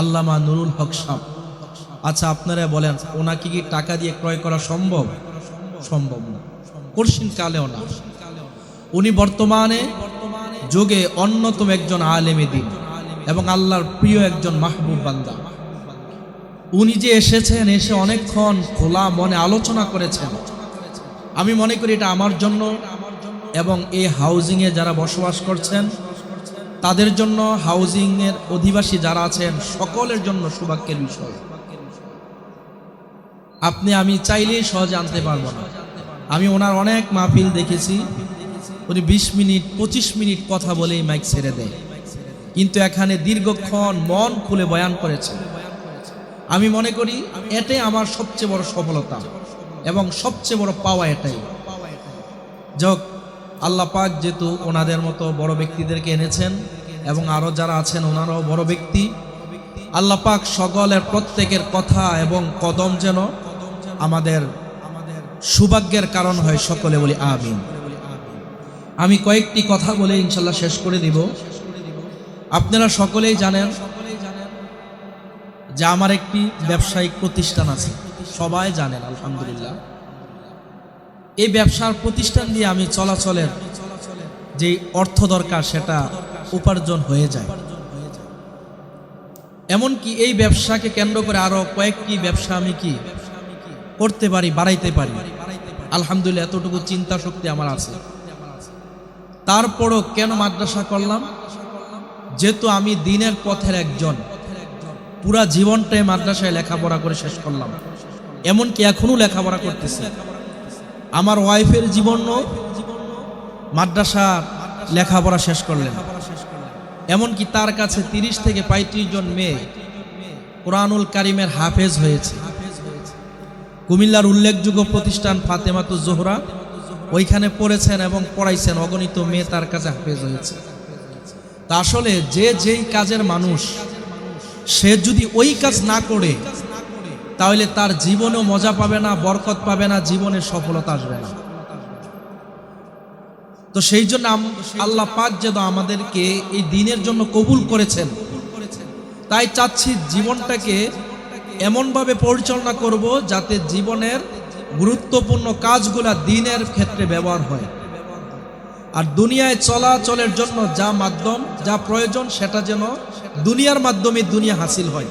আল্লামা নুরুল হক সাহ আচ্ছা আপনারা বলেন, ওনাকে কি টাকা দিয়ে ক্রয় করা সম্ভব? সম্ভব না। কঠিন কালেও না। উনি বর্তমানে যুগে অন্যতম একজন আলেমে দিন এবং আল্লাহর প্রিয় একজন মাহবুব বান্দা। উনি যে এসেছেন, এসে অনেকক্ষণ খোলা মনে আলোচনা করেছেন। আমি মনে করি এটা আমার জন্য এবং এই হাউজিংয়ে যারা বসবাস করছেন তাদের জন্য হাউজিংয়ের অধিবাসী যারা আছেন, সকলের জন্য সৌভাগ্যের বিষয় আপনি আমি চাইলেই সহজে আনতে পারব না। আমি ওনার অনেক মাহফিল দেখেছি। উনি বিশ মিনিট, পঁচিশ মিনিট কথা বলেই মাইক ছেড়ে দেয়। কিন্তু এখানে দীর্ঘক্ষণ মন খুলে বয়ান করেছে। আমি মনে করি এটাই আমার সবচেয়ে বড় সফলতা এবং সবচেয়ে বড় পাওয়া এটাই। যাক আল্লাহ পাক যেহেতু ওনাদের মতো বড় ব্যক্তিদেরকে এনেছেন এবং আরও যারা আছেন ওনারাও বড় ব্যক্তি, আল্লাহ পাক সকলের প্রত্যেকের কথা এবং কদম যেন আমাদের সৌভাগ্যের কারণ হয় সকলে বলি আমিন। আমি কয়েকটি কথা বলে ইনশাল্লাহ শেষ করে দিব। আপনারা সকলেই জানেন যে আমার একটি ব্যবসায়িক প্রতিষ্ঠান আছে। সবাই জানেন, আলহামদুলিল্লাহ। এই ব্যবসার প্রতিষ্ঠান দিয়ে আমি চলাচলের যে অর্থ দরকার সেটা উপার্জন হয়ে যায়। এমনকি এই ব্যবসাকে কেন্দ্র করে আরও কয়েকটি ব্যবসা আমি কি করতে পারি, বাড়াইতে পারি। আলহামদুলিল্লাহ, এতটুকু চিন্তা শক্তি আমার আছে। তারপরও কেন মাদ্রাসা করলাম? যেহেতু আমি দিনের পথের একজন, পুরা জীবনটাই মাদ্রাসায় লেখাপড়া করে শেষ করলাম। এমনকি এখনও লেখাপড়া করতেছি। আমার ওয়াইফের জীবনও মাদ্রাসা লেখাপড়া শেষ করলেন। এমনকি তার কাছে তিরিশ থেকে পঁয়ত্রিশ জন মেয়ে কোরআনুল কারিমের হাফেজ হয়েছে। কুমিল্লার উল্লেখযোগ্য প্রতিষ্ঠান ফাতেমাতু জোহরা ওইখানে পড়েছেন এবং পড়াইছেন অগণিত মেয়ে তার কাছে হাফেজ হয়েছে। তা আসলে যে যেই কাজের মানুষ, সে যদি ওই কাজ না করে তাহলে তার জীবনেও মজা পাবে না, বরকত পাবে না, জীবনে সফলতা আসবে না। তো সেই জন্য আল্লাহ পাক যেন আমাদেরকে এই দিনের জন্য কবুল করেছেন। তাই চাচ্ছি জীবনটাকে এমনভাবে পরিচালনা করব যাতে জীবনের গুরুত্বপূর্ণ কাজগুলা দিনের ক্ষেত্রে ব্যবহার হয়। আর দুনিয়ায় চলাচলের জন্য যা মাধ্যম, যা প্রয়োজন, সেটা যেন দুনিয়ার মাধ্যমে দুনিয়া হাসিল হয়।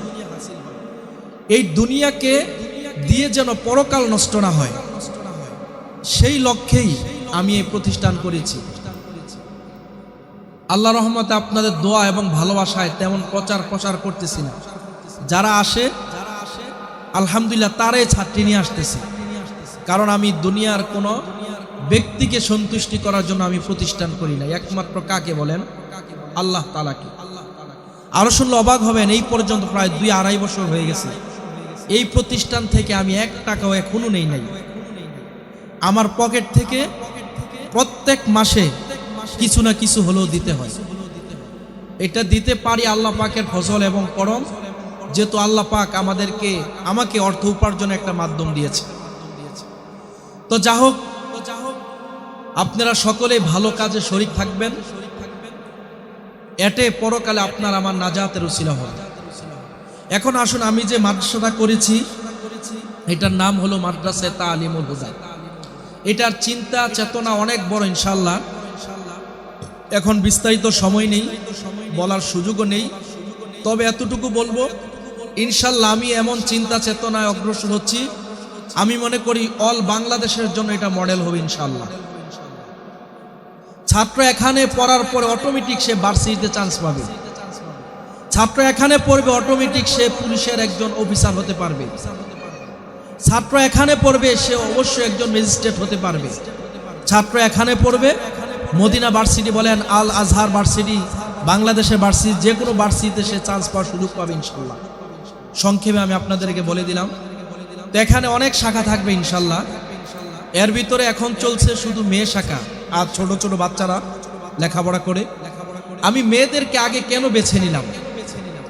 এই দুনিয়াকে দিয়ে যেন পরকাল নষ্ট না হয়। সেই লক্ষ্যেই আমি এই প্রতিষ্ঠান করেছি। আল্লাহ রহমতে আপনাদের দোয়া এবং ভালোবাসায় তেমন প্রচার প্রসার করতেছি না। যারা আসে, আলহামদুলিল্লাহ তারাই ছাত্রী নিয়ে আসতেছে। কারণ আমি দুনিয়ার কোনো ব্যক্তিকে সন্তুষ্টি করার জন্য আমি প্রতিষ্ঠান করি না। একমাত্র কাকে বলেন? আল্লাহ তালাকে আরও শুনলে অবাক হবেন, এই পর্যন্ত প্রায় দুই আড়াই বছর হয়ে গেছে। এই প্রতিষ্ঠান থেকে আমি এক টাকাও এখনও নেই নাই। আমার পকেট থেকে প্রত্যেক মাসে কিছু না কিছু হলেও দিতে হয়। এটা দিতে পারি আল্লাহ পাকের ফসল এবং করম, যেহেতু আল্লাহ পাক আমাদেরকে, আমাকে অর্থ উপার্জনের একটা মাধ্যম দিয়েছে। তো যা হোক, আপনারা সকলে ভালো কাজে শরিক থাকবেন। এটে পরকালে আপনার আমার নাজাতের উসিলা হবে। এখন আসুন, আমি যে মাদ্রাসাটা করেছি, এটার নাম হলো মাদ্রাসা তা আলিমুল হুদা এটার চিন্তা, চেতনা অনেক বড় ইনশাল্লাহ এখন বিস্তারিত সময় নেই, বলার সুযোগও নেই। তবে এতটুকু বলব ইনশাল্লাহ আমি এমন চিন্তা, চেতনায় অগ্রসর হচ্ছি। আমি মনে করি অল বাংলাদেশের জন্য এটা মডেল হবে ইনশাল্লাহ ছাত্র এখানে পড়ার পরে অটোমেটিক সে ভার্সিটিতে চান্স পাবে। ছাত্র এখানে পড়বে অটোমেটিক সে পুলিশের একজন অফিসার হতে পারবে। ছাত্র এখানে পড়বে, সে অবশ্যই একজন ম্যাজিস্ট্রেট হতে পারবে। ছাত্র এখানে পড়বে, মদিনা ভার্সিটি বলেন, আল আজহার ভার্সিটি বাংলাদেশের ভার্সিটি যে কোনো ভার্সিটিতে সে চান্স পাওয়ার সুযোগ পাবে ইনশাল্লাহ। সংক্ষেপে আমি আপনাদেরকে বলে দিলাম। তো এখানে অনেক শাখা থাকবে ইনশাল্লাহ। এর ভিতরে এখন চলছে শুধু মেয়ে শাখা আর ছোট ছোট বাচ্চারা লেখাপড়া করে। আমি মেয়েদেরকে আগে কেন বেছে নিলাম?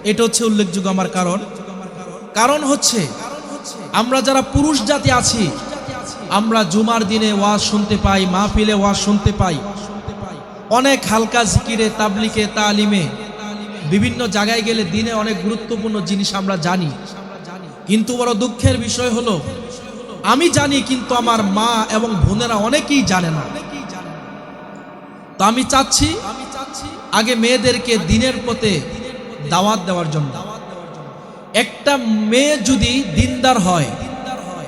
এটা হচ্ছে উল্লেখযোগ্য আমার কারণ। কারণ হচ্ছে, আমরা যারা পুরুষ জাতি আছি, আমরা জুমার দিনে ওয়াজ শুনতে পাই মা মাহফিলে ওয়াজ শুনতে পাই। অনেক হালকা জিকিরে তাবলিকে তালিমে, বিভিন্ন জায়গায় গেলে দিনে অনেক গুরুত্বপূর্ণ জিনিস আমরা জানি। কিন্তু বড় দুঃখের বিষয় হলো, আমি জানি কিন্তু আমার মা এবং বোনেরা অনেকেই জানে না। তো আমি চাচ্ছি, আগে মেয়েদেরকে দিনের পথে দাওয়াত দেওয়ার জন্য। একটা মেয়ে যদি দিনদার হয়,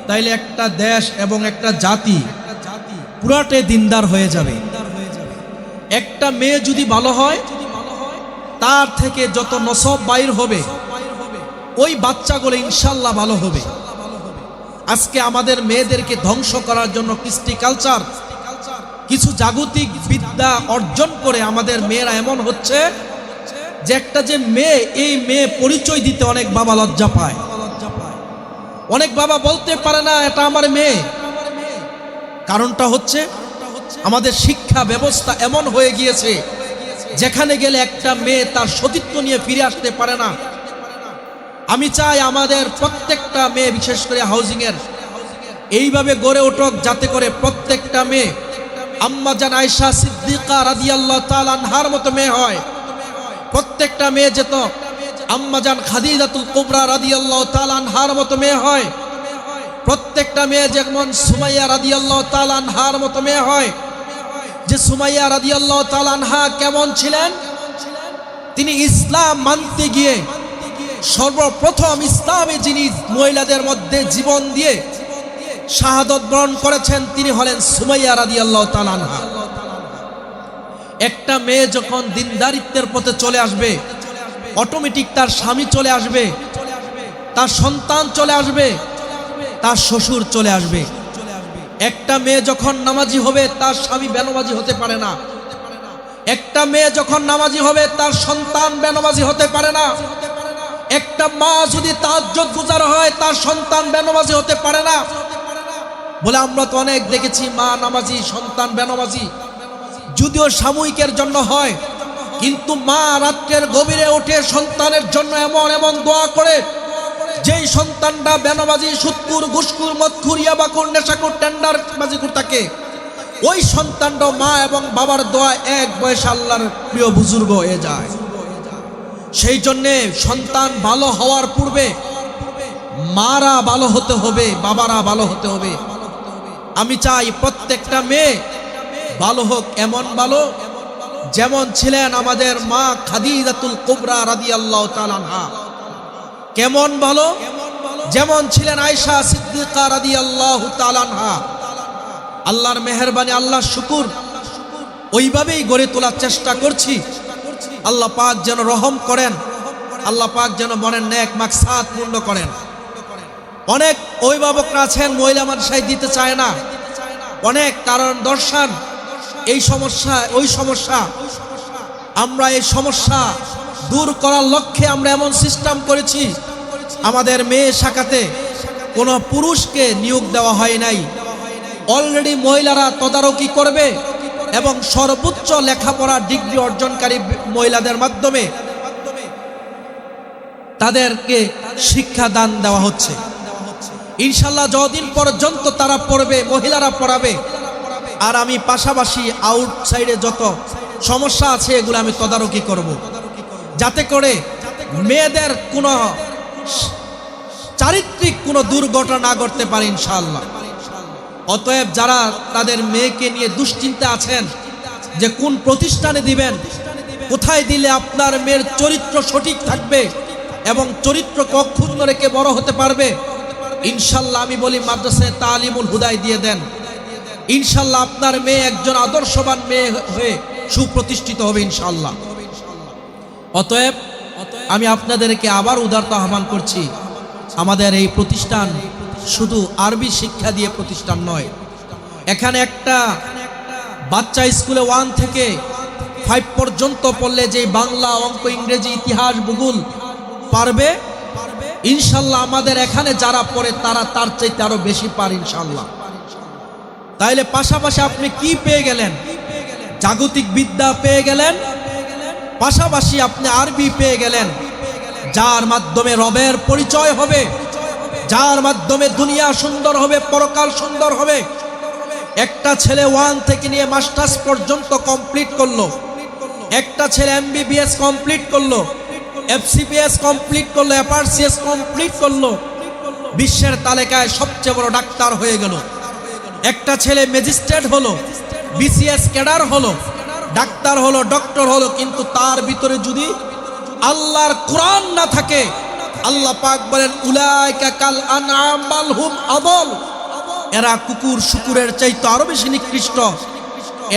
তাইলে একটা দেশ এবং একটা জাতি পুরাটে দিনদার হয়ে যাবে। একটা মেয়ে যদি ভালো হয়, তার থেকে যত নসব বাইর হবে, ওই বাচ্চাগুলো ইনশাল্লাহ ভালো হবে। আজকে আমাদের মেয়েদেরকে ধ্বংস করার জন্য কৃষ্টি কালচার কিছু জাগতিক বিদ্যা অর্জন করে আমাদের মেয়েরা এমন হচ্ছে যে একটা যে মেয়ে, এই মেয়ে পরিচয় দিতে অনেক বাবা লজ্জা পায়। অনেক বাবা বলতে পারে না, এটা আমার মেয়ে। কারণটা হচ্ছে, আমাদের শিক্ষা ব্যবস্থা এমন হয়ে গিয়েছে, যেখানে গেলে একটা মেয়ে তার সতীত্ব নিয়ে ফিরে আসতে পারে না। আমি চাই আমাদের প্রত্যেকটা মেয়ে, বিশেষ করে হাউজিং এর এইভাবে গড়ে উঠক যাতে করে প্রত্যেকটা মেয়ে, আম্মা জান আয়সা সিদ্দিকা রাদিয়াল্লাহ তাআলা আনহার মতো মেয়ে হয়। প্রত্যেকটা মেয়ে যেত, আম্মা জান খাদিজাতুল কুবরা রাদিয়াল্লাহ তাআলা আনহার মতো মেয়ে হয়। প্রত্যেকটা মেয়ে যেমন সুমাইয়া রাদিয়াল্লাহ তাআলা আনহার মতো মেয়ে হয়। যে সুমাইয়া রাদিয়াল্লাহ তাআলা আনহা কেমন ছিলেন? তিনি ইসলাম মানতে গিয়ে, সর্বপ্রথম ইসলামে যিনি মহিলাদের মধ্যে জীবন দিয়ে শাহাদত বরণ করেছেন, তিনি হলেন সুমাইয়া রাদিয়াল্লাহ তাআলা আনহা। একটা মেয়ে যখন দিনদারিত্বের পথে চলে আসবে অটোমেটিক তার স্বামী চলে আসবে, তার সন্তান চলে আসবে, তার শ্বশুর চলে আসবে। একটা মেয়ে যখন নামাজি হবে, তার স্বামী বেনমাজি হতে পারে না। একটা মেয়ে যখন নামাজি হবে, তার সন্তান বেনবাজি হতে পারে না। একটা মা যদি তাজ্জত গুজার হয়, তার সন্তান বেনমাজি হতে পারে না। বলে আমরা তো অনেক দেখেছি, মা নামাজি, সন্তান বেনমাজি। যদিও সাময়িকের জন্য হয়, কিন্তু মা রাত্রের গভীরে উঠে সন্তানের জন্য এমন এমন দোয়া করে, যেই সন্তানটা বেনবাজি সুৎকুর ঘুসকুর মৎকুর ইয়াবাকুর নেশাকুর টেন্ডার বাজিকুর থাকে ওই সন্তানটা মা এবং বাবার দোয়া এক বয়স আল্লাহর প্রিয় বুজুর্গ হয়ে যায়। সেই জন্যে সন্তান ভালো হওয়ার পূর্বে মারা ভালো হতে হবে, বাবারা ভালো হতে হবে। আমি চাই প্রত্যেকটা মেয়ে ভালো হোক, এমন ভালো। যেমন ছিলেন আমাদের মা খাদিজাতুল কুবরা রাদিয়াল্লাহু তাআলা আনহা। কেমন ভালো? যেমন ছিলেন আয়সা সিদ্দিকা রাদিয়াল্লাহু তাআলা আনহা। আল্লাহর মেহেরবানি, আল্লাহর শুকুর। ওইভাবেই গড়ে তোলার চেষ্টা করছি। আল্লাহ পাক যেন রহম করেন। আল্লাহ পাক যেন মনের ন্যাক মাকসাদ পূর্ণ করেন। অনেক অভিভাবকরা আছেন, মহিলা মানুষাই দিতে চায় না। অনেক কারণ দর্শন। এই সমস্যা, ওই সমস্যা। আমরা এই সমস্যা দূর করার লক্ষ্যে আমরা এমন সিস্টেম করেছি। আমাদের মেয়ে শাখাতে কোনো পুরুষকে নিয়োগ দেওয়া হয় নাই। অলরেডি মহিলারা তদারকি করবে এবং সর্বোচ্চ লেখাপড়া ডিগ্রি অর্জনকারী মহিলাদের মাধ্যমে তাদেরকে শিক্ষাদান দেওয়া হচ্ছে। ইনশাল্লাহ যতদিন পর্যন্ত তারা পড়বে, মহিলারা পড়াবে আর আমি পাশাপাশি আউটসাইডে যত সমস্যা আছে, এগুলো আমি তদারকি করব। যাতে করে মেয়েদের কোনো চারিত্রিক কোনো দুর্ঘটনা না ঘটতে পারে ইনশাল্লাহ অতএব যারা তাদের মেয়েকে নিয়ে দুশ্চিন্তা আছেন, যে কোন প্রতিষ্ঠানে দিবেন, কোথায় দিলে আপনার মেয়ের চরিত্র সঠিক থাকবে এবং চরিত্র অক্ষুণ্ণ রেখে বড় হতে পারবে ইনশাল্লাহ আমি বলি মাদ্রাসায় তালিমুল হুদায় দিয়ে দেন ইনশাল্লাহ আপনার মেয়ে একজন আদর্শবান মেয়ে হয়ে সুপ্রতিষ্ঠিত হবে ইনশাল্লাহ। অতএব আমি আপনাদেরকে আবার উদারতা আহ্বান করছি, আমাদের এই প্রতিষ্ঠান শুধু আরবি শিক্ষা দিয়ে প্রতিষ্ঠান নয়। এখানে একটা বাচ্চা স্কুলে ওয়ান থেকে ফাইভ পর্যন্ত পড়লে যে বাংলা অঙ্ক, ইংরেজি, ইতিহাস, ভূগোল পারবে, ইনশাল্লাহ আমাদের এখানে যারা পড়ে তারা তার চাইতে আরও বেশি পার ইনশাল্লাহ। তাইলে পাশাপাশি আপনি কি পেয়ে গেলেন? জাগতিক বিদ্যা পেয়ে গেলেন। পাশাপাশি আপনি আরবি পেয়ে গেলেন। যার মাধ্যমে রবের পরিচয় হবে, যার মাধ্যমে দুনিয়া সুন্দর হবে, পরকাল সুন্দর হবে। একটা ছেলে ওয়ান থেকে নিয়ে মাস্টার্স পর্যন্ত কমপ্লিট করল। একটা ছেলে এমবিবিএস কমপ্লিট করল। এফসিপিএস কমপ্লিট করল, এফআরসিএস কমপ্লিট করল। বিশ্বের তালিকায় সবচেয়ে বড় ডাক্তার হয়ে গেল। একটা ছেলে ম্যাজিস্ট্রেট হলো বিসিএস ক্যাডার হলো, ডাক্তার হলো, ডক্টর হলো, কিন্তু তার ভিতরে যদি আল্লাহর কোরআন না থাকে, আল্লাহ পাক বলেন, উলাইকা কাল আনআম বাল হুম আদল। এরা কুকুর শুকুরের চাইতে আরও বেশি নিকৃষ্ট।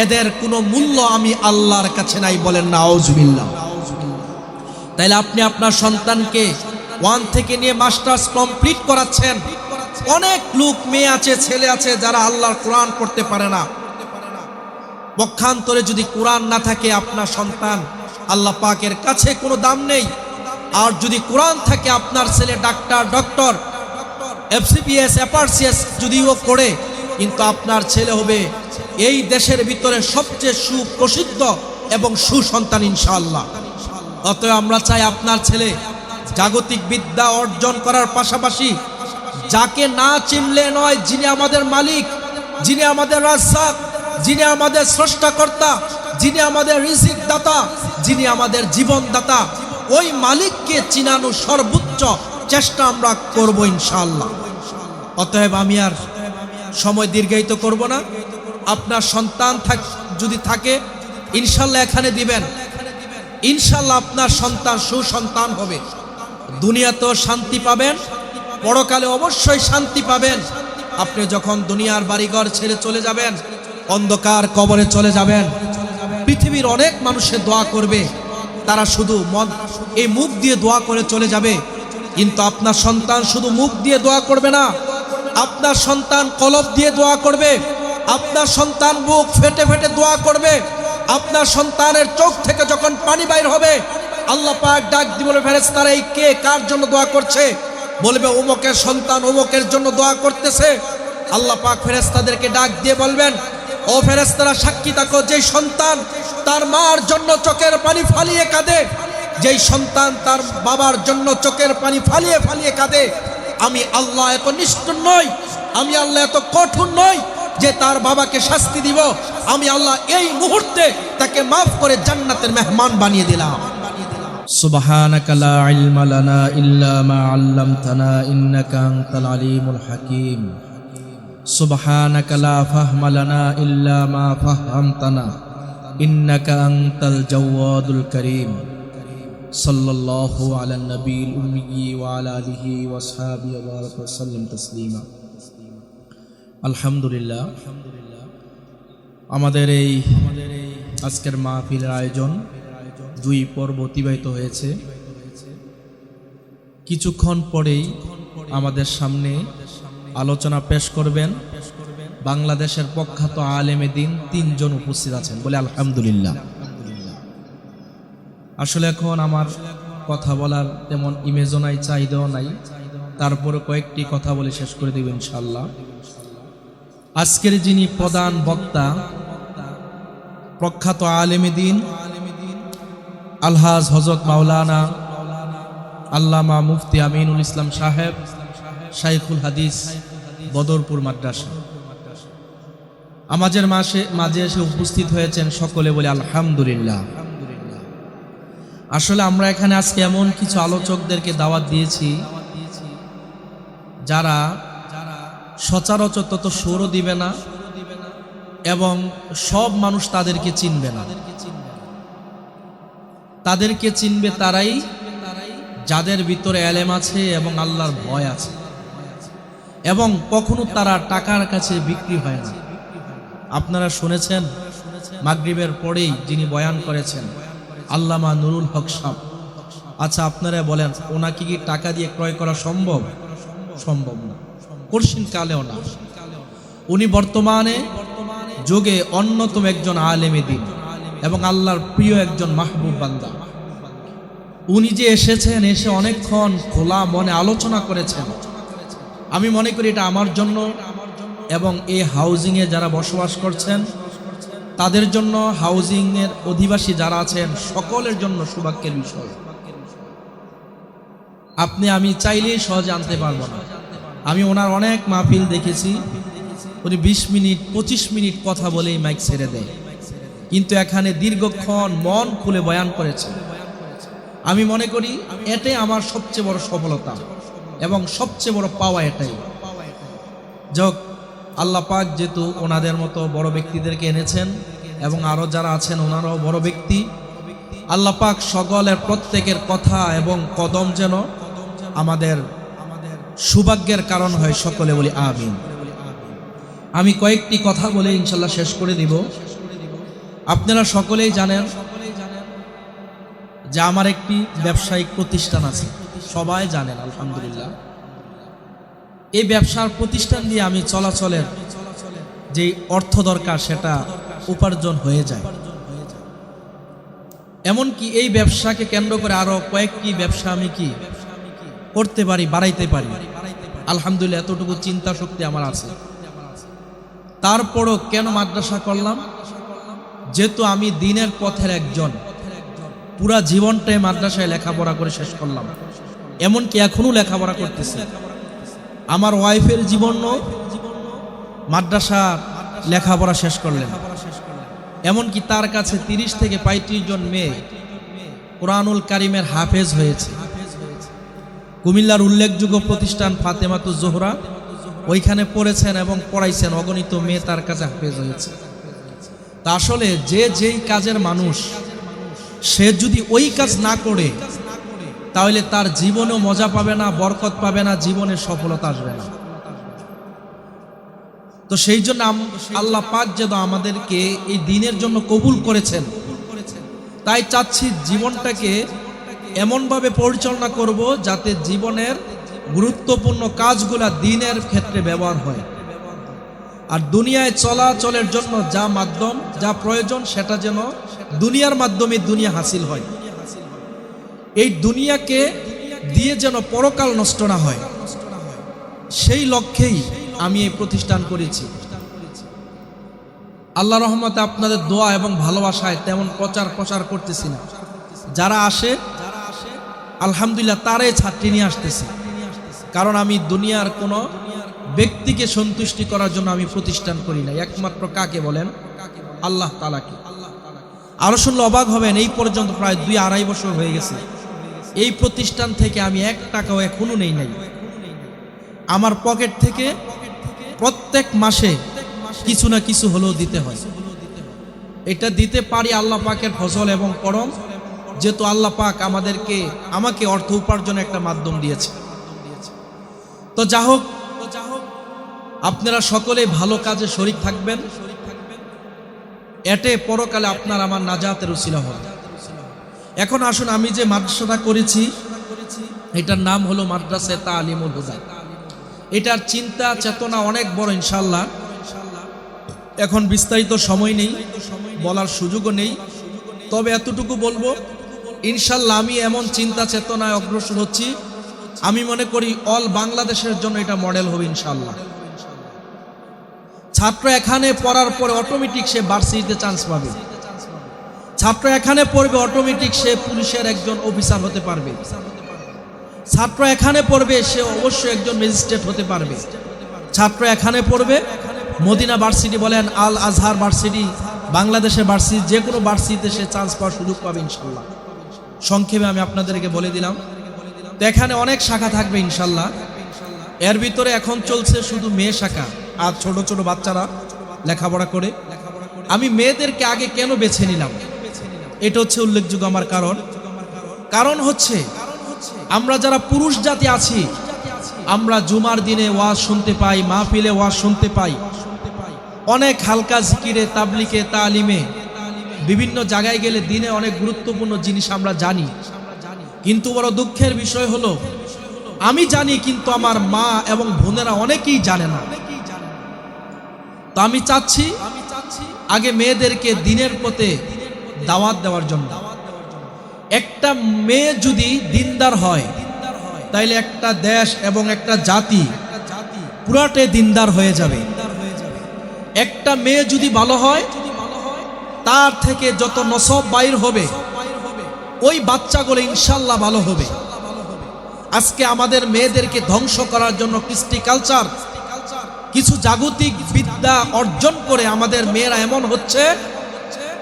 এদের কোনো মূল্য আমি আল্লাহর কাছে নাই বলেন না আউজবিল্লাহ তাইলে আপনি আপনার সন্তানকে ওয়ান থেকে নিয়ে মাস্টার্স কমপ্লিট করাচ্ছেন। অনেক লোক, মেয়ে আছে, ছেলে আছে যারা আল্লাহর কোরআন পড়তে পারে না। পক্ষান্তরে যদি কোরআন না থাকে আপনার সন্তান, আল্লাহ পাকের কাছে কোনো দাম নেই। আর যদি কোরআন থাকে আপনার ছেলে ডাক্তার, ডক্টর, এফসিপিএস, এফআরসিএস যদিও করে কিন্তু আপনার ছেলে হবে এই দেশের ভিতরে সবচেয়ে সুপ্রসিদ্ধ এবং সুসন্তান ইনশাআল্লাহ। অতএব আমরা চাই আপনার ছেলে জাগতিক বিদ্যা অর্জন করার পাশাপাশি যাকে না চিনলে নয় যিনি আমাদের মালিক, যিনি আমাদের রাজ্জাক, যিনি আমাদের স্রষ্টাকর্তা, যিনি আমাদের রিজিক দাতা যিনি আমাদের জীবন দাতা ওই মালিককে চিনানো সর্বোচ্চ চেষ্টা আমরা করব ইনশাল্লাহ অতএব আমি আর সময় দীর্ঘায়িত করব না। আপনার সন্তান থাক, যদি থাকে ইনশাল্লাহ এখানে দিবেন। ইনশাল্লাহ আপনার সন্তান সুসন্তান হবে। দুনিয়াতেও শান্তি পাবেন। পরকালে অবশ্যই শান্তি পাবেন। আপনি যখন দুনিয়ার বাড়িঘর ছেড়ে চলে যাবেন, অন্ধকার কবরে চলে যাবেন, পৃথিবীর অনেক মানুষের দোয়া করবে। তারা শুধু মন এই মুখ দিয়ে দোয়া করে চলে যাবে। কিন্তু আপনার সন্তান শুধু মুখ দিয়ে দোয়া করবে না, আপনার সন্তান কলব দিয়ে দোয়া করবে, আপনার সন্তান বুক ফেটে ফেটে দোয়া করবে, আপনার সন্তানের চোখ থেকে যখন পানি বাইর হবে, আল্লাহ পাক ডাক দিবলে বলে ফেরেস্তারা এই কে কার জন্য দোয়া করছে? বলবে অমুকের সন্তান অমুকের জন্য দোয়া করতেছে। আল্লাহ পাক ফেরেস্তাদেরকে ডাক দিয়ে বলবেন, ও ফেরেস্তারা সাক্ষী থাকো, যেই সন্তান তার মার জন্য চোখের পানি ফালিয়ে কাঁদে, যেই সন্তান তার বাবার জন্য চোখের পানি ফালিয়ে ফালিয়ে কাঁদে, আমি আল্লাহ এত নিষ্ঠুর নই, আমি আল্লাহ এত কঠোর নই যে তার বাবাকে শাস্তি দিব। আমি আল্লাহ এই মুহূর্তে তাকে মাফ করে জান্নাতের মেহমান বানিয়ে দিলাম। سبحانك لا علم لنا إلا ما علمتنا إنك أنت العليم الحكيم سبحانك لا فهم لنا إلا ما فهمتنا إنك أنت الجواد الكريم صلى الله على النبي الأمي وعلى آله وأصحابه وبارك وسلم تسليما الحمد لله আমাদের এই আজকের মাহফিলের আয়োজন দুই পর্ব অতিবাহিত হয়েছে। কিছুক্ষণ পরেই আমাদের সামনে আলোচনা পেশ করবেন বাংলাদেশের প্রখ্যাত আলেমে দিন তিনজন উপস্থিত আছেন বলে আলহামদুলিল্লাহ। আসলে এখন আমার কথা বলার তেমন ইমেজও নাই, চাহিদাও নাই। তারপরে কয়েকটি কথা বলে শেষ করে দেব ইনশাল্লাহ আজকের যিনি প্রধান বক্তা, প্রখ্যাত আলেমে দিন আলহাজ হজরত মাওলানা আল্লামা মুফতি আমিনুল ইসলাম সাহেব, শাইখুল হাদিস, বদরপুর মাদ্রাসা। আমাদের মাসে, মাঝে এসে উপস্থিত হয়েছেন সকলে বলে আলহামদুলিল্লাহ। আসলে আমরা এখানে আজকে এমন কিছু আলোচকদেরকে দাওয়াত দিয়েছি, যারা সচরাচর তত সৌরও দিবে না এবং সব মানুষ তাদেরকে চিনবে না। তাদেরকে চিনবে তারাই যাদের ভিতরে এলেম আছে এবং আল্লাহর ভয় আছে। এবং কখনো তারা টাকার কাছে বিক্রি হয় না। আপনারা শুনেছেন, মাগরিবের পরেই যিনি বয়ান করেছেন, আল্লামা নুরুল হক সাহ আচ্ছা আপনারা বলেন, ওনাকে কি টাকা দিয়ে ক্রয় করা সম্ভব? সম্ভব না। কঠিন কালেও না। উনি বর্তমানে যোগে অন্যতম একজন আলেমে দিন। এবং আল্লাহর প্রিয় একজন মাহবুব বান্দা। উনি যে এসেছেন, এসে অনেকক্ষণ খোলা মনে আলোচনা করেছেন। আমি মনে করি এটা আমার জন্য এবং এই হাউজিংয়ে যারা বসবাস করছেন, তাদের জন্য হাউজিংয়ের অধিবাসী যারা আছেন, সকলের জন্য সৌভাগ্যের বিষয় আপনি, আমি চাইলেই সহজে আনতে পারব না। আমি ওনার অনেক মাহফিল দেখেছি। উনি বিশ মিনিট, পঁচিশ মিনিট কথা বলেই মাইক ছেড়ে দেয়। কিন্তু এখানে দীর্ঘক্ষণ মন খুলে বয়ান করেছে। আমি মনে করি এটাই আমার সবচেয়ে বড় সফলতা এবং সবচেয়ে বড় পাওয়া এটাই। যাক, আল্লাহ পাক যেহেতু ওনাদের মতো বড় ব্যক্তিদেরকে এনেছেন এবং আরও যারা আছেন ওনারাও বড় ব্যক্তি, আল্লাহ পাক সকলের প্রত্যেকের কথা এবং কদম যেন আমাদের সৌভাগ্যের কারণ হয় সকলে বলি আমিন। আমি কয়েকটি কথা বলে ইনশাল্লাহ শেষ করে দিব। আপনারা সকলেই জানেন যে আমার একটি ব্যবসায়িক প্রতিষ্ঠান আছে। সবাই জানেন, আলহামদুলিল্লাহ। এই ব্যবসার প্রতিষ্ঠান দিয়ে আমি চলাচলের যে অর্থ দরকার, সেটা উপার্জন হয়ে যায়। এমনকি এই ব্যবসাকে কেন্দ্র করে আরও কয়েকটি ব্যবসা আমি কি করতে পারি, বাড়াইতে পারি। আলহামদুলিল্লাহ, এতটুকু চিন্তা শক্তি আমার আছে। তারপরও কেন মাদ্রাসা করলাম? যেহেতু আমি দিনের পথের একজন, পুরা জীবনটাই মাদ্রাসায় লেখাপড়া করে শেষ করলাম। এমনকি এখনও লেখাপড়া করতেছি। আমার ওয়াইফের জীবনও মাদ্রাসা লেখাপড়া শেষ করলেন। এমনকি তার কাছে তিরিশ থেকে পঁয়ত্রিশ জন মেয়ে কোরআনুল কারিমের হাফেজ হয়েছে। কুমিল্লার উল্লেখযোগ্য প্রতিষ্ঠান ফাতেমাতু জোহরা, ওইখানে পড়েছেন এবং পড়াইছেন অগণিত মেয়ে তার কাছে হাফেজ হয়েছে। তা আসলে যে যেই কাজের মানুষ, সে যদি ওই কাজ না করে, তাহলে তার জীবনেও মজা পাবে না, বরকত পাবে না জীবনে সফলতা আসবে না। তো সেই জন্য আল্লাহ পাক যেন আমাদেরকে এই দিনের জন্য কবুল করেছেন। তাই চাচ্ছি জীবনটাকে এমনভাবে পরিচালনা করব যাতে জীবনের গুরুত্বপূর্ণ কাজগুলা দিনের ক্ষেত্রে ব্যবহার হয়। আর দুনিয়ায় চলাচলের জন্য যা মাধ্যম, যা প্রয়োজন, সেটা যেন দুনিয়ার মাধ্যমে দুনিয়া হাসিল হয়। এই দুনিয়াকে দিয়ে যেন পরকাল নষ্ট না হয়। সেই লক্ষ্যেই আমি এই প্রতিষ্ঠান করেছি। আল্লাহ রহমতে আপনাদের দোয়া এবং ভালোবাসায় তেমন প্রচার প্রসার করতেছি না। যারা আসে, আলহামদুলিল্লাহ তারাই ছাত্রী নিয়ে আসতেছে। কারণ আমি দুনিয়ার কোনো ব্যক্তিকে সন্তুষ্টি করার জন্য আমি প্রতিষ্ঠান করি না একমাত্র কাকে বলেন? আল্লাহ তালাকে আরও শুনলে অবাক হবেন, এই পর্যন্ত প্রায় দুই আড়াই বছর হয়ে গেছে। এই প্রতিষ্ঠান থেকে আমি এক টাকাও এখনও নেই নাই। আমার পকেট থেকে প্রত্যেক মাসে কিছু না কিছু হলেও দিতে হয়। এটা দিতে পারি আল্লাহ পাকের ফসল এবং করম, যেহেতু আল্লাহ পাক আমাদেরকে, আমাকে অর্থ উপার্জনের একটা মাধ্যম দিয়েছে। তো যা হোক আপনারা সকলে ভালো কাজে শরিক থাকবেন। এটে পরকালে আপনার আমার নাজাতের উসিলা হবে। এখন আসুন, আমি যে মাদ্রাসাটা করেছি, এটার নাম হলো মাদ্রাসা তা আলিমুল হুদা। এটার চিন্তা, চেতনা অনেক বড় ইনশাল্লাহ এখন বিস্তারিত সময় নেই, বলার সুযোগও নেই। তবে এতটুকু বলব ইনশাল্লাহ আমি এমন চিন্তা, চেতনায় অগ্রসর হচ্ছি। আমি মনে করি অল বাংলাদেশের জন্য এটা মডেল হবে ইনশাল্লাহ ছাত্র এখানে পড়ার পরে অটোমেটিক সে ভার্সিটিতে চান্স পাবে। ছাত্র এখানে পড়বে অটোমেটিক সে পুলিশের একজন অফিসার হতে পারবে। ছাত্র এখানে পড়বে, সে অবশ্যই একজন ম্যাজিস্ট্রেট হতে পারবে। ছাত্র এখানে পড়বে, মদিনা ভার্সিটি বলেন, আল আজহার ভার্সিটি বাংলাদেশের ভার্সিটি যে কোনো ভার্সিটিতে সে চান্স পাওয়ার সুযোগ পাবে ইনশাল্লাহ সংক্ষেপে আমি আপনাদেরকে বলে দিলাম। তো এখানে অনেক শাখা থাকবে ইনশাল্লাহ এর ভিতরে এখন চলছে শুধু মেয়ে শাখা। আর ছোট ছোট বাচ্চারা লেখাপড়া করে। আমি মেয়েদেরকে আগে কেন বেছে নিলাম? এটা হচ্ছে উল্লেখযোগ্য আমার কারণ। কারণ হচ্ছে, আমরা যারা পুরুষ জাতি আছি, আমরা জুমার দিনে ওয়াজ শুনতে পাই, মাহফিলে ওয়াজ শুনতে পাই। অনেক হালকা জিকিরে, তাবলিকে, তালিমে, বিভিন্ন জায়গায় গেলে দিনে অনেক গুরুত্বপূর্ণ জিনিস আমরা জানি। কিন্তু বড় দুঃখের বিষয় হলো, আমি জানি কিন্তু আমার মা এবং বোনেরা অনেকেই জানে না। তো আমি চাচ্ছি আগে মেয়েদেরকে দিনের পথে দাওয়াত দেওয়ার জন্য। একটা মেয়ে যদি দিনদার হয়, তাইলে একটা দেশ এবং একটা জাতি পুরাটে দিনদার হয়ে যাবে। একটা মেয়ে যদি ভালো হয়, তার থেকে যত নসব বাইর হবে, ওই বাচ্চাগুলো ইনশাল্লাহ ভালো হবে। আজকে আমাদের মেয়েদেরকে ধ্বংস করার জন্য কৃষ্টি কালচার কিছু জাগতিক বিদ্যা অর্জন করে আমাদের মেয়েরা এমন হচ্ছে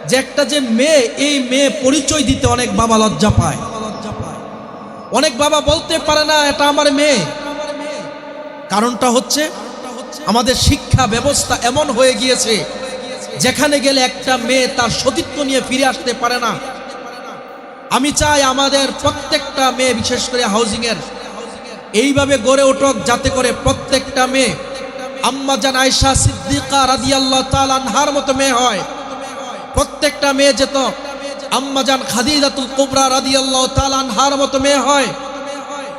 যে একটা যে মেয়ে, এই মেয়ে পরিচয় দিতে অনেক বাবা লজ্জা পায়। অনেক বাবা বলতে পারে না, এটা আমার মেয়ে। কারণটা হচ্ছে আমাদের শিক্ষা ব্যবস্থা এমন হয়ে গিয়েছে, যেখানে গেলে একটা মেয়ে তার সতীত্ব নিয়ে ফিরে আসতে পারে না। আমি চাই আমাদের প্রত্যেকটা মেয়ে, বিশেষ করে হাউজিংয়ের এইভাবে গড়ে উঠুক যাতে করে প্রত্যেকটা মেয়ে আম্মা জান আয়সা সিদ্দিকা রাদিয়াল্লাহ তাআলা আনহার মতো মেয়ে হয়। প্রত্যেকটা মেয়ে যেত। আম্মা জান খাদিজাতুল কুবরা রাদিয়াল্লাহ তাআলা আনহার মতো মেয়ে হয়।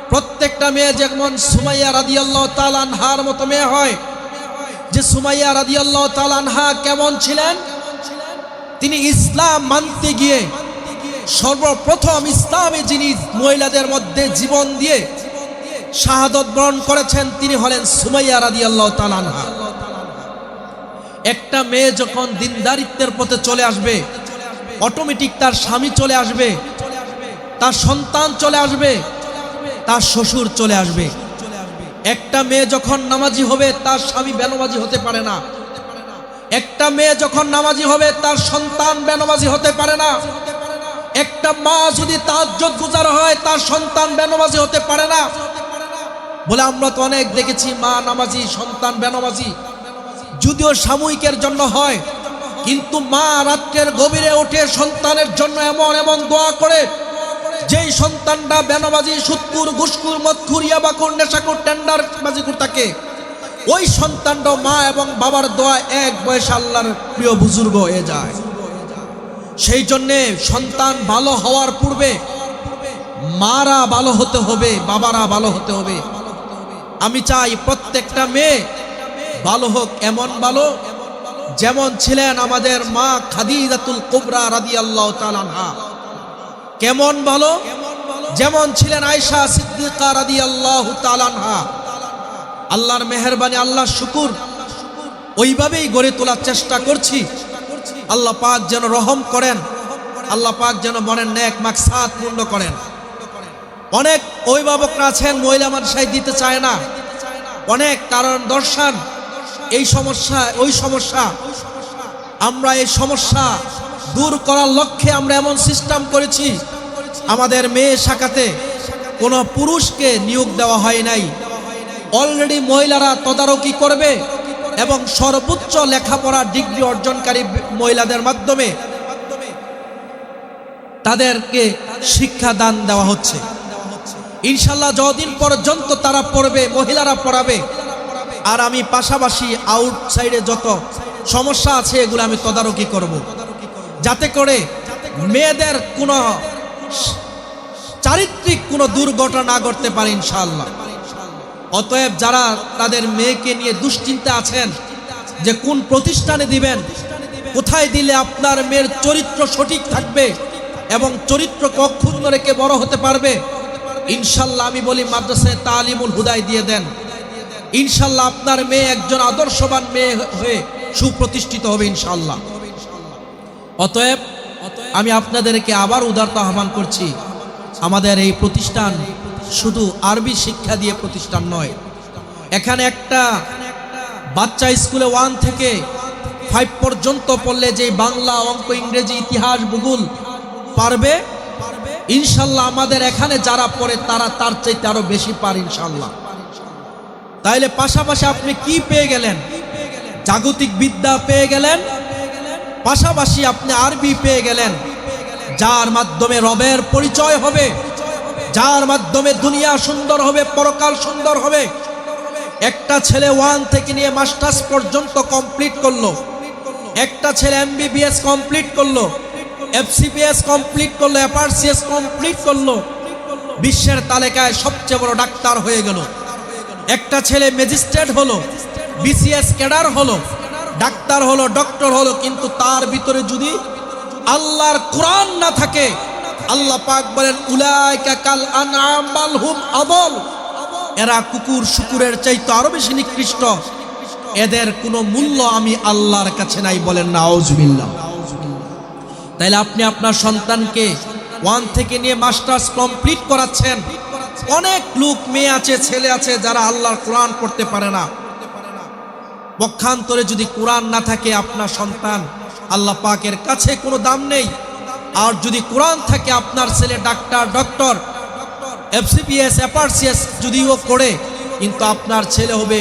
প্রত্যেকটা মেয়ে যেমন সুমাইয়া রাদিয়াল্লাহ তাআলা আনহার মতো মেয়ে হয়। যে সুমাইয়া রাদিয়াল্লাহ তাআলা আনহা কেমন ছিলেন? তিনি ইসলাম মানতে গিয়ে সর্বপ্রথম ইসলামে যিনি মহিলাদের মধ্যে জীবন দিয়ে শাহাদত বরণ করেছেন, তিনি হলেন সুমাইয়া রাদিয়াল্লাহ তাআলা আনহা। একটা মেয়ে যখন দিনদারিত্বের পথে চলে আসবে অটোমেটিক তার স্বামী চলে আসবে, তার সন্তান চলে আসবে, তার শ্বশুর চলে আসবে। একটা মেয়ে যখন নামাজি হবে, তার স্বামী বেনমাজি হতে পারে না। একটা মেয়ে যখন নামাজি হবে, তার সন্তান বেনমাজি হতে পারে না। একটা মা যদি তাজ্জত গুজার হয়, তার সন্তান বেনমাজি হতে পারে না। বলে আমরা তো অনেক দেখেছি মা নামাজি, সন্তান বেনমাজি। যদিও সাময়িকের জন্য হয়, কিন্তু মা রাত্রের গভীরে উঠে সন্তানের জন্য এমন এমন দোয়া করে, যেই সন্তানটা বেনবাজি সুৎকুর ঘুসকুর মৎকুর ইয়াবাকুর নেশাকুর টেন্ডার বাজিকুর থাকে ওই সন্তানটাও মা এবং বাবার দোয়া এক বয়স আল্লাহর প্রিয় বুজুর্গ হয়ে যায়। সেই জন্যে সন্তান ভালো হওয়ার পূর্বে মারা ভালো হতে হবে, বাবারা ভালো হতে হবে। আমি চাই প্রত্যেকটা মেয়ে ভালো হোক, এমন ভালো যেমন ছিলেন আমাদের মা খাদিজাতুল কুবরা তাআলা আনহা। কেমন ভালো যেমন ছিলেন আয়সা সিদ্দিকা তাআলা আনহা। আল্লাহর মেহেরবানি, আল্লাহর শুকুর, ওইভাবেই গড়ে তোলার চেষ্টা করছি। আল্লাহ পাক যেন রহম করেন, আল্লাহ পাক যেন মনের ন্যাক মাকসাদ পূর্ণ করেন। অনেক অভিভাবকরা আছেন, মহিলা মানুষাই দিতে চায় না। অনেক, কারণ দর্শন, এই সমস্যা, ওই সমস্যা। আমরা এই সমস্যা দূর করার লক্ষ্যে আমরা এমন সিস্টেম করেছি, আমাদের মেয়ে শাখাতে কোনো পুরুষকে নিয়োগ দেওয়া হয় নাই। অলরেডি মহিলারা তদারকি করবে এবং সর্বোচ্চ লেখাপড়া ডিগ্রি অর্জনকারী মহিলাদের মাধ্যমে তাদেরকে শিক্ষা দান দেওয়া হচ্ছে। ইনশাল্লাহ যদিন পর্যন্ত তারা পড়বে, মহিলারা পড়াবে, আর আমি পাশাপাশি আউটসাইডে যত সমস্যা আছে, এগুলো আমি তদারকি করব। যাতে করে মেয়েদের কোনো চারিত্রিক কোনো দুর্ঘটনা না ঘটতে পারে ইনশাল্লাহ অতএব যারা তাদের মেয়েকে নিয়ে দুশ্চিন্তা আছেন, যে কোন প্রতিষ্ঠানে দিবেন, কোথায় দিলে আপনার মেয়ের চরিত্র সঠিক থাকবে এবং চরিত্র কক্ষুণ্ণ রেখে বড় হতে পারবে ইনশাল্লাহ আমি বলি, মাদ্রাসায় তালিমুল হুদাই দিয়ে দেন। ইনশাল্লাহ আপনার মেয়ে একজন আদর্শবান মেয়ে হয়ে সুপ্রতিষ্ঠিত হবে ইনশাল্লাহ। অতএব আমি আপনাদেরকে আবার উদারতা আহ্বান করছি, আমাদের এই প্রতিষ্ঠান শুধু আরবি শিক্ষা দিয়ে প্রতিষ্ঠান নয়। এখানে একটা বাচ্চা স্কুলে ওয়ান থেকে ফাইভ পর্যন্ত পড়লে যে বাংলা, অঙ্ক, ইংরেজি, ইতিহাস, ভূগোল পারবে ইনশাল্লাহ আমাদের এখানে যারা পড়ে তারা তার চাইতে আরও বেশি পার ইনশাল্লাহ। তাইলে পাশাপাশি আপনি কি পেয়ে গেলেন? জাগতিক বিদ্যা পেয়ে গেলেন। পাশাপাশি আপনি আরবি পেয়ে গেলেন। যার মাধ্যমে রবের পরিচয় হবে, যার মাধ্যমে দুনিয়া সুন্দর হবে, পরকাল সুন্দর হবে। একটা ছেলে ওয়ান থেকে নিয়ে মাস্টার্স পর্যন্ত কমপ্লিট করল। একটা ছেলে এমবিবিএস কমপ্লিট করল। এফসিপিএস কমপ্লিট করল এফআরসিএস কমপ্লিট করল, বিশ্বের তালিকায় সবচেয়ে বড় ডাক্তার হয়ে গেল। একটা ছেলে ম্যাজিস্ট্রেট হলো বিসিএস ক্যাডার হলো, ডাক্তার হলো ডক্টর হলো, কিন্তু তার ভিতরে যদি আল্লাহর কোরআন না থাকে, আল্লাহ পাক বলেন, উলাইকা কাল আনআম বাল হুম আদল। এরা কুকুর শুকুরের চাইতে আরও বেশি নিকৃষ্ট। এদের কোনো মূল্য আমি আল্লাহর কাছে নাই বলেন না তাইলে আপনি আপনার সন্তানকে ওয়ান থেকে নিয়ে মাস্টার্স কমপ্লিট করাচ্ছেন। অনেক লোক, মেয়ে আছে, ছেলে আছে, যারা আল্লাহর কোরআন পড়তে পারে না। পক্ষান্তরে যদি কোরআন না থাকে, আপনার সন্তান আল্লাহ পাকের কাছে কোনো দাম নেই। আর যদি কোরআন থাকে, আপনার ছেলে ডাক্তার, ডক্টর, এফসিপিএস অ্যাপারসিএস যদিও করে কিন্তু আপনার ছেলে হবে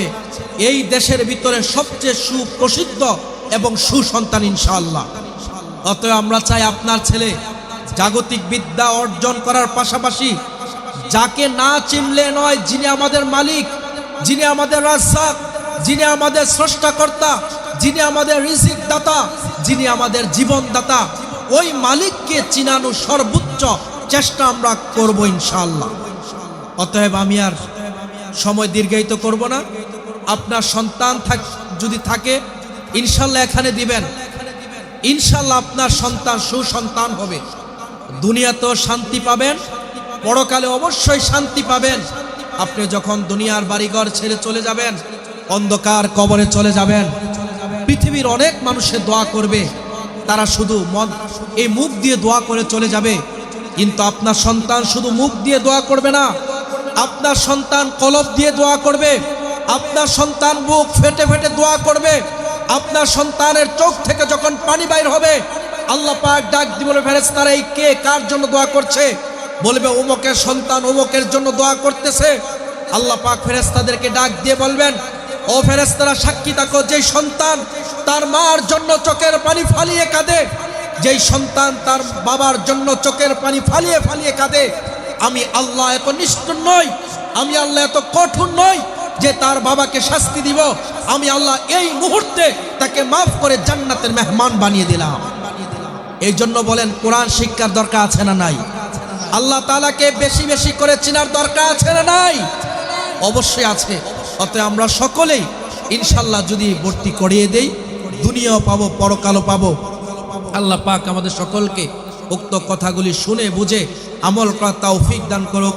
এই দেশের ভিতরে সবচেয়ে সুপ্রসিদ্ধ এবং সুসন্তান ইনশাআল্লাহ। অতএব আমরা চাই আপনার ছেলে জাগতিক বিদ্যা অর্জন করার পাশাপাশি যাকে না চিনলে নয়, যিনি আমাদের মালিক, যিনি আমাদের রাজ্জাক, যিনি আমাদের স্রষ্টাকর্তা, যিনি আমাদের রিজিক দাতা যিনি আমাদের জীবন দাতা ওই মালিককে চিনানো সর্বোচ্চ চেষ্টা আমরা করব ইনশাআল্লাহ। অতএব আমি আর সময় দীর্ঘায়িত করব না। আপনার সন্তান থাক যদি থাকে ইনশাল্লাহ এখানে দিবেন। ইনশাল্লাহ আপনার সন্তান সুসন্তান হবে। দুনিয়াতেও শান্তি পাবেন, পরকালে অবশ্যই শান্তি পাবেন। আপনি যখন দুনিয়ার বাড়িঘর ছেড়ে চলে যাবেন, অন্ধকার কবরে চলে যাবেন, পৃথিবীর অনেক মানুষের দোয়া করবে। তারা শুধু মন, এই মুখ দিয়ে দোয়া করে চলে যাবে। কিন্তু আপনার সন্তান শুধু মুখ দিয়ে দোয়া করবে না, আপনার সন্তান কলব দিয়ে দোয়া করবে, আপনার সন্তান বুক ফেটে ফেটে দোয়া করবে। আপনার সন্তানের চোখ থেকে যখন পানি বাইর হবে, আল্লাহ পাক ডাক দিয়ে বলে ফেরেস্তারা এই কে কার জন্য দোয়া করছে? বলবে অমুকের সন্তান অমুকের জন্য দোয়া করতেছে। আল্লাহ পাক ফেরেস্তাদেরকে ডাক দিয়ে বলবেন, ও ফেরেস্তারা সাক্ষী থাকো, যেই সন্তান তার মার জন্য চোখের পানি ফালিয়ে কাঁদে, যেই সন্তান তার বাবার জন্য চোখের পানি ফালিয়ে ফালিয়ে কাঁদে, আমি আল্লাহ এত নিষ্ঠুর নই, আমি আল্লাহ এত কঠোর নই যে তার বাবাকে শাস্তি দিব, আমি আল্লাহ এই মুহূর্তে তাকে মাফ করে জান্নাতের মেহমান বানিয়ে দিলাম। এই জন্য বলেন, কোরআন শিক্ষার দরকার আছে না নাই? আল্লাহ তালাকে বেশি বেশি করে চেনার দরকার আছে না নাই? অবশ্যই আছে। অতএব আমরা সকলেই ইনশাল্লাহ যদি ভর্তি করিয়ে দেই, দুনিয়াও পাবো, পরকালও পাবো। আল্লাহ পাক আমাদের সকলকে উক্ত কথাগুলি শুনে, বুঝে আমল করা তৌফিক দান করুক।